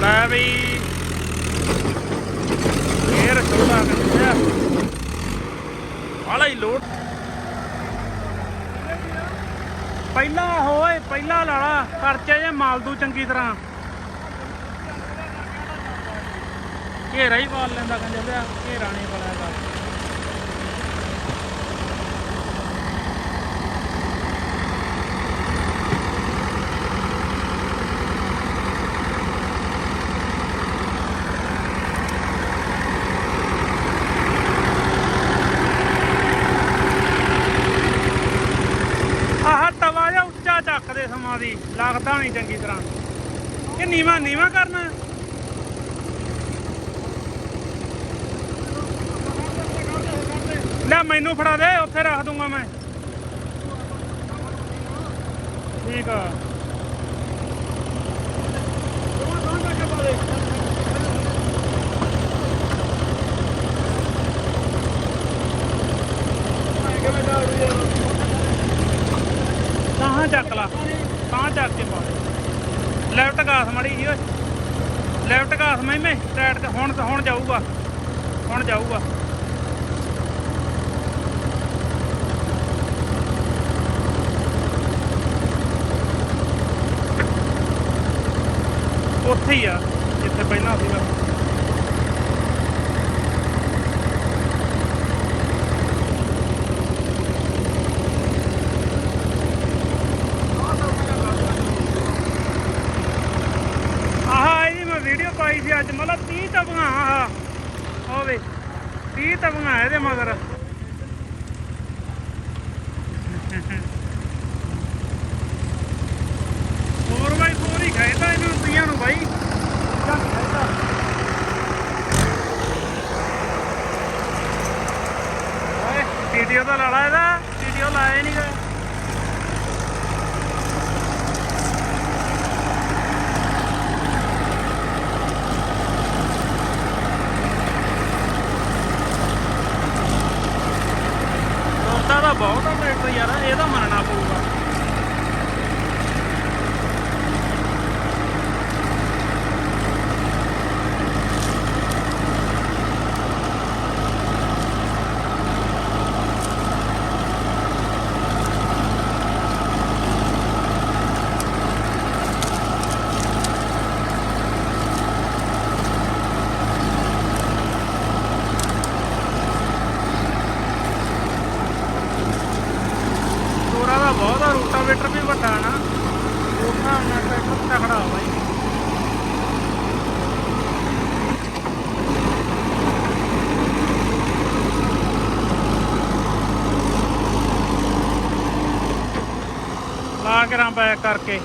ਲੈ ਵੀ। ਫੇਰ ਛੋੜਾ ਕਿੱਥੇ ਵਾਲਾ ਹੀ ਲੋਡ ਪਹਿਲਾਂ ਹੋਏ, ਪਹਿਲਾ ਲਾਲਾ ਖਰਚੇ ਜੇ ਮਾਲਦੂ ਚੰਗੀ ਤਰ੍ਹਾਂ। ਘੇਰਾ ਹੀ ਪਾਲ ਲੈਂਦਾ ਕਹਿੰਦੇ ਪਿਆ ਘੇਰਾ ਨਹੀਂ ਪਾਲਿਆ ਚੱਕਦੇ ਸਮਾਂ ਦੀ ਲੱਗਦਾ ਨਹੀਂ ਚੰਗੀ ਤਰ੍ਹਾਂ। ਇਹ ਨੀਵਾ ਨੀਵਾ ਕਰਨਾ ਲੈ ਮੈਨੂੰ ਫੜਾ ਦੇ, ਉੱਥੇ ਰੱਖ ਦੂੰਗਾ ਮੈਂ। ਠੀਕ ਆ। ਕਹਾਂ ਚੱਕ ਲਾ। ਤਾਂ ਚੱਕ ਕੇ ਪਾ ਲੈਫਟ ਗਾਸ ਮੜੀ ਜੀ ਓਏ। ਲੈਫਟ ਗਾਸ ਮੈਂ ਮੈਂ ਸਾਈਡ ਤੇ ਹੁਣ ਹੁਣ ਜਾਊਗਾ। ਹੁਣ ਜਾਊਗਾ। ਉੱਥੇ ਹੀ ਆ, ਜਿੱਥੇ ਪਹਿਲਾਂ ਸੀਗਾ ਆਹ ਇਹਦੀ ਮੈਂ ਵੀਡੀਓ ਪਾਈ ਸੀ ਅੱਜ, ਮਤਲਬ 30 ਤਵੀਆਂ ਆਹ। ਹੋਵੇ 30 ਤਵੀਆਂ ਇਹਦੇ ਮਗਰ। ਹੋਰ ਬਾਈ, ਹੋਰ ਹੀ ਖਾਇਦਾ ਇਹਨੂੰ ਤੀਆਂ ਨੂੰ ਬਾਈ। ਵੀਡੀਓ ਤਾਂ ਲਾ ਇਹਦਾ ਵੀਡੀਓ ਲਾਇਆ ਨਹੀਂ ਗਾ। ਦੋਸਤਾਂ ਦਾ ਬਹੁਤ ਆ ਟਰੈਕਟਰ ਯਾਰ ਇਹਦਾ ਮੰਨਣਾ ਪਊਗਾ ਤੋਰਾ ਦਾ ਬਹੁਤ ਆ ਰੂਟਾਵੇਟਰ ਵੀ ਵੱਡਾ ਨਾ, ਉਹਨਾਂ ਨਾਲ ਟਰੈਕਟਰ ਤਕੜਾ ਹੋ ਬਾਈ ਲਾ ਕੇ ਰਾਂ ਬੈਕ ਕਰਕੇ।